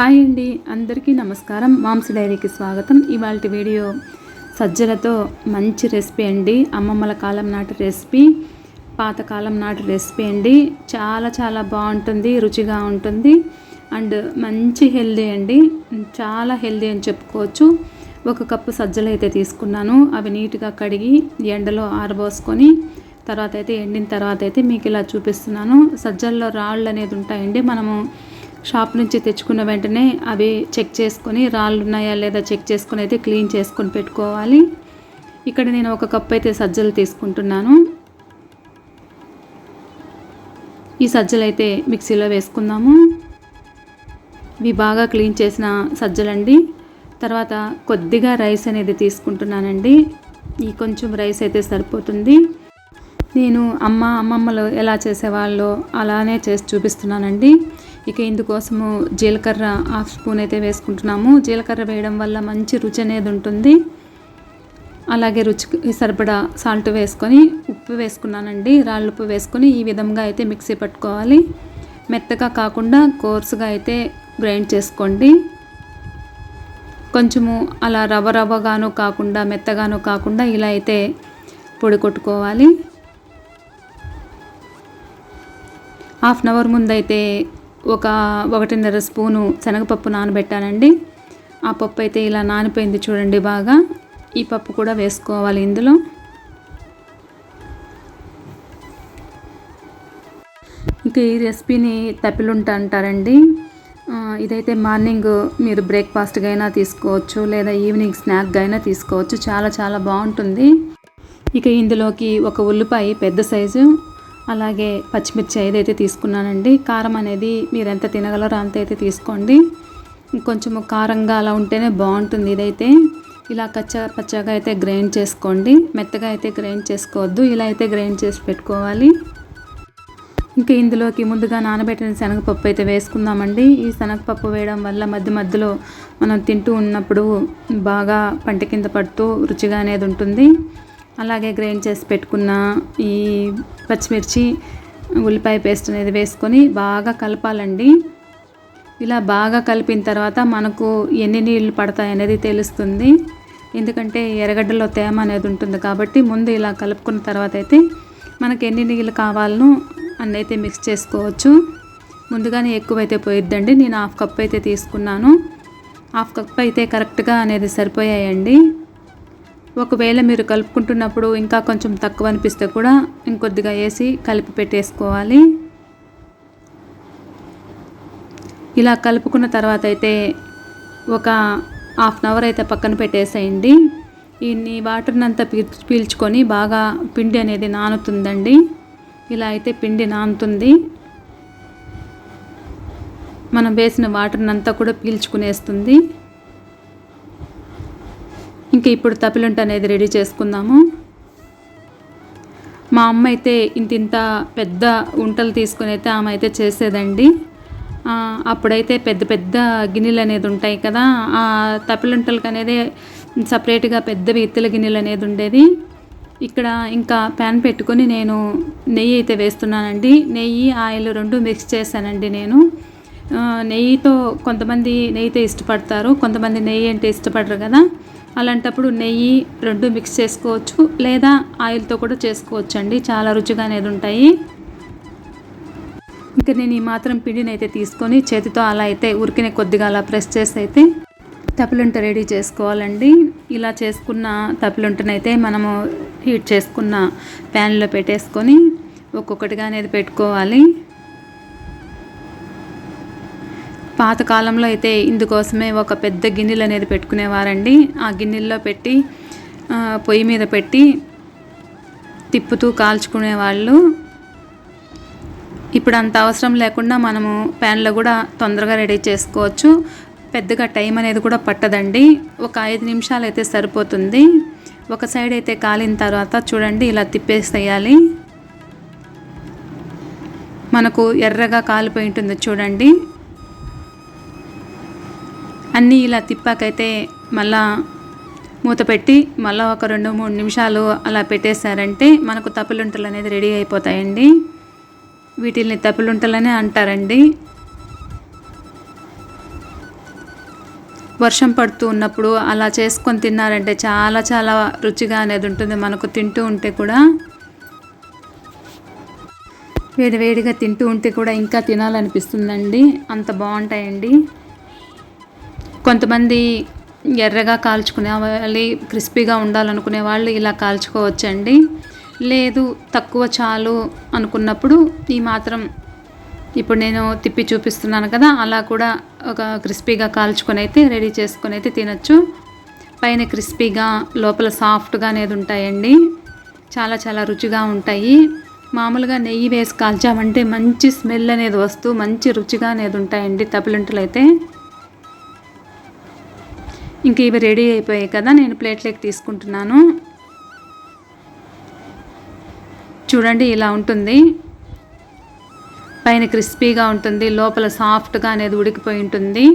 Hi అండి. అందరికీ నమస్కారం. మాంస డైరీకి స్వాగతం. ఇవాళ వీడియో సజ్జలతో మంచి రెసిపీ అండి. అమ్మమ్మల కాలం నాటి రెసిపీ పాతకాలం నాటి రెసిపీ అండి. చాలా చాలా బాగుంటుంది రుచిగా ఉంటుంది అండ్ మంచి హెల్దీ అండి. చాలా హెల్దీ అని చెప్పుకోవచ్చు. ఒక కప్పు సజ్జలు అయితే తీసుకున్నాను. అవి నీట్గా కడిగి ఎండలో ఆరబోసుకొని తర్వాత అయితే ఎండిన తర్వాత అయితే మీకు ఇలా చూపిస్తున్నాను. సజ్జల్లో రాళ్ళు అనేది ఉంటాయండి. మనము షాప్ నుంచి తెచ్చుకున్న వెంటనే అవి చెక్ చేసుకొని రాళ్ళు ఉన్నాయా లేదా చెక్ చేసుకొని అయితే క్లీన్ చేసుకొని పెట్టుకోవాలి. ఇక్కడ నేను ఒక కప్ అయితే సజ్జలు తీసుకుంటున్నాను. ఈ సజ్జలు అయితే మిక్సీలో వేసుకుందాము. ఇవి బాగా క్లీన్ చేసిన సజ్జలండి. తర్వాత కొద్దిగా రైస్ అనేది తీసుకుంటున్నానండి. ఈ కొంచెం రైస్ అయితే సరిపోతుంది. నేను అమ్మ అమ్మమ్మలు ఎలా చేసేవాళ్ళో అలానే చేసి చూపిస్తున్నానండి. ఇక ఇందుకోసము జీలకర్ర హాఫ్ స్పూన్ అయితే వేసుకుంటున్నాము. జీలకర్ర వేయడం వల్ల మంచి రుచి అనేది ఉంటుంది. అలాగే రుచికి సరిపడా సాల్ట్ వేసుకొని ఉప్పు వేసుకున్నానండి. రాళ్ళు ఉప్పు వేసుకొని ఈ విధంగా అయితే మిక్సీ పట్టుకోవాలి. మెత్తగా కాకుండా కోర్సుగా అయితే గ్రైండ్ చేసుకోండి. కొంచెము అలా రవ్వ రవ్వగాను కాకుండా మెత్తగాను కాకుండా ఇలా అయితే పొడి కొట్టుకోవాలి. హాఫ్ అన్ అవర్ ముందైతే ఒక ఒకటిన్నర స్పూను శనగపప్పు నానబెట్టానండి. ఆ పప్పు అయితే ఇలా నానిపోయింది చూడండి బాగా. ఈ పప్పు కూడా వేసుకోవాలి ఇందులో. ఇక ఈ రెసిపీని తప్పిలుంట అంటారండి. ఇదైతే మార్నింగ్ మీరు బ్రేక్ఫాస్ట్గా అయినా తీసుకోవచ్చు లేదా ఈవినింగ్ స్నాక్గా అయినా తీసుకోవచ్చు. చాలా చాలా బాగుంటుంది. ఇక ఇందులోకి ఒక ఉల్లిపాయ పెద్ద సైజు అలాగే పచ్చిమిర్చి ఏదైతే తీసుకున్నానండి కారం అనేది మీరు ఎంత తినగలరో అంత అయితే తీసుకోండి. కొంచెం కారంగా అలా ఉంటేనే బాగుంటుంది ఇదైతే. ఇలా కచ్చా పచ్చగా అయితే గ్రైండ్ చేసుకోండి. మెత్తగా అయితే గ్రైండ్ చేసుకోవద్దు ఇలా అయితే గ్రైండ్ చేసి పెట్టుకోవాలి. ఇంకా ఇందులోకి ముందుగా నానబెట్టిన శనగపప్పు అయితే వేసుకుందామండి. ఈ శనగపప్పు వేయడం వల్ల మధ్య మధ్యలో మనం తింటూ ఉన్నప్పుడు బాగా పంట కింద పడుతూ రుచిగా అనేది ఉంటుంది. అలాగే గ్రైండ్ చేసి పెట్టుకున్న ఈ పచ్చిమిర్చి ఉల్లిపాయ పేస్ట్ అనేది వేసుకొని బాగా కలపాలండి. ఇలా బాగా కలిపిన తర్వాత మనకు ఎన్ని నీళ్ళు పడతాయి అనేది తెలుస్తుంది. ఎందుకంటే ఎర్రగడ్డలో తేమ అనేది ఉంటుంది కాబట్టి ముందు ఇలా కలుపుకున్న తర్వాత అయితే మనకు ఎన్ని నీళ్ళు కావాలనో అన్నీ అయితే మిక్స్ చేసుకోవచ్చు. ముందుగానే ఎక్కువైతే పోయిద్దండి. నేను హాఫ్ కప్ అయితే తీసుకున్నాను. హాఫ్ కప్ అయితే కరెక్ట్గా అనేది సరిపోయాయండి. ఒకవేళ మీరు కలుపుకుంటున్నప్పుడు ఇంకా కొంచెం తక్కువ అనిపిస్తే కూడా ఇంకొద్దిగా వేసి కలిపి పెట్టేసుకోవాలి. ఇలా కలుపుకున్న తర్వాత అయితే ఒక హాఫ్ అన్ అవర్ అయితే పక్కన పెట్టేసేయండి. ఈ వాటర్ని అంతా పీల్చు పీల్చుకొని బాగా పిండి అనేది నానుతుందండి. ఇలా అయితే పిండి నానుతుంది. మనం వేసిన వాటర్ని అంతా కూడా పీల్చుకునేస్తుంది. ఇంకా ఇప్పుడు తపిలుంట అనేది రెడీ చేసుకుందాము. మా అమ్మ అయితే ఇంతింత పెద్ద ఉంటలు తీసుకుని అయితే ఆమె అయితే చేసేదండి. అప్పుడైతే పెద్ద పెద్ద గిన్నెలు అనేది ఉంటాయి కదా ఆ తపిలుంటలకు అనేది సపరేట్గా పెద్ద ఇత్తల గిన్నెలు అనేది ఉండేది. ఇక్కడ ఇంకా ప్యాన్ పెట్టుకొని నేను నెయ్యి అయితే వేస్తున్నానండి. నెయ్యి ఆయిల్ రెండు మిక్స్ చేశానండి నేను. నెయ్యితో కొంతమంది నెయ్యితో ఇష్టపడతారు కొంతమంది నెయ్యి అంటే ఇష్టపడరు కదా. అలాంటప్పుడు నెయ్యి రెండు మిక్స్ చేసుకోవచ్చు లేదా ఆయిల్తో కూడా చేసుకోవచ్చు అండి చాలా రుచిగా అనేది ఉంటాయి. ఇంకా నేను ఈ మాత్రం పిండిని అయితే తీసుకొని చేతితో అలా అయితే ఉరికినే కొద్దిగా అలా ప్రెస్ చేసి అయితే తప్పులుంట రెడీ చేసుకోవాలండి. ఇలా చేసుకున్న తప్పులుంటనైతే మనము హీట్ చేసుకున్న ప్యాన్లో పెట్టేసుకొని ఒక్కొక్కటిగా అనేది పెట్టుకోవాలి. పాతకాలంలో అయితే ఇందుకోసమే ఒక పెద్ద గిన్నెలు అనేది పెట్టుకునేవారండి. ఆ గిన్నెల్లో పెట్టి పొయ్యి మీద పెట్టి తిప్పుతూ కాల్చుకునేవాళ్ళు. ఇప్పుడు అంత అవసరం లేకుండా మనము ప్యాన్లో కూడా తొందరగా రెడీ చేసుకోవచ్చు. పెద్దగా టైం అనేది కూడా పట్టదండి. ఒక ఐదు నిమిషాలు అయితే సరిపోతుంది. ఒక సైడ్ అయితే కాలిన తర్వాత చూడండి ఇలా తిప్పేసేయాలి. మనకు ఎర్రగా కాలిపోయి ఉంటుంది చూడండి. అన్నీ ఇలా తిప్పాకైతే మళ్ళా మూత పెట్టి మళ్ళీ ఒక రెండు మూడు నిమిషాలు అలా పెట్టేశారంటే మనకు తప్పులుంటలు అనేది రెడీ అయిపోతాయండి. వీటిల్ని తప్పులుంటలనే అంటారండి. వర్షం పడుతూ ఉన్నప్పుడు అలా చేసుకొని తిన్నారంటే చాలా చాలా రుచిగా అనేది ఉంటుంది మనకు తింటూ ఉంటే కూడా. వేడి వేడిగా తింటూ ఉంటే కూడా ఇంకా తినాలనిపిస్తుందండి. అంత బాగుంటాయండి. కొంతమంది ఎర్రగా కాల్చుకునే వాళ్ళు క్రిస్పీగా ఉండాలనుకునే వాళ్ళు ఇలా కాల్చుకోవచ్చండి. లేదు తక్కువ చాలు అనుకున్నప్పుడు ఈ మాత్రం ఇప్పుడు నేను తిప్పి చూపిస్తున్నాను కదా అలా కూడా ఒక క్రిస్పీగా కాల్చుకొని అయితే రెడీ చేసుకొని అయితే తినచ్చు. పైన క్రిస్పీగా లోపల సాఫ్ట్గా అనేది ఉంటాయండి. చాలా చాలా రుచిగా ఉంటాయి. మామూలుగా నెయ్యి వేసి కాల్చామంటే మంచి స్మెల్ అనేది వస్తూ మంచి రుచిగా అనేది ఉంటాయండి తపిలింటలు అయితే ఇంక ఇవి రెడీ అయిపోయాయి కదా నేను ప్లేట్లోకి తీసుకుంటున్నాను. చూడండి ఇలా ఉంటుంది. పైన క్రిస్పీగా ఉంటుంది లోపల సాఫ్ట్గా అనేది ఉడికిపోయి ఉంటుంది.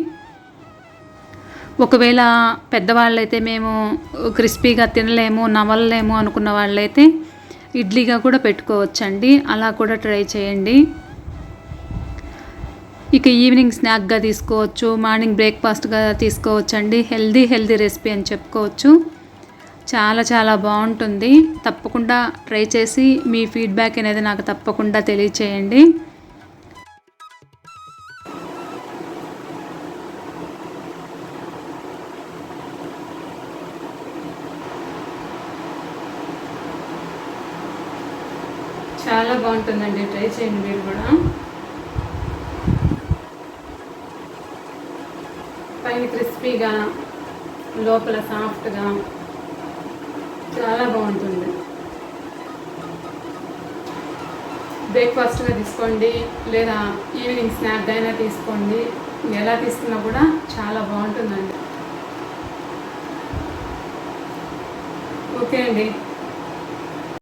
ఒకవేళ పెద్దవాళ్ళైతే మేము క్రిస్పీగా తినలేము నవలలేము అనుకున్న వాళ్ళైతే ఇడ్లీగా కూడా పెట్టుకోవచ్చండి. అలా కూడా ట్రై చేయండి. ఇక ఈవినింగ్ స్నాక్గా తీసుకోవచ్చు మార్నింగ్ బ్రేక్ఫాస్ట్గా తీసుకోవచ్చండి. హెల్దీ హెల్దీ రెసిపీ అని చెప్పుకోవచ్చు. చాలా చాలా బాగుంటుంది. తప్పకుండా ట్రై చేసి మీ ఫీడ్బ్యాక్ అనేది నాకు తప్పకుండా తెలియచేయండి. చాలా బాగుంటుందండి. ట్రై చేయండి మీరు కూడా. పైన క్రిస్పీగా లోపల సాఫ్ట్గా చాలా బాగుంటుంది. బ్రేక్ఫాస్ట్గా తీసుకోండి లేదా ఈవినింగ్ స్నాక్ అయినా తీసుకోండి ఎలా తీసుకున్నా కూడా చాలా బాగుంటుందండి. ఓకే అండి.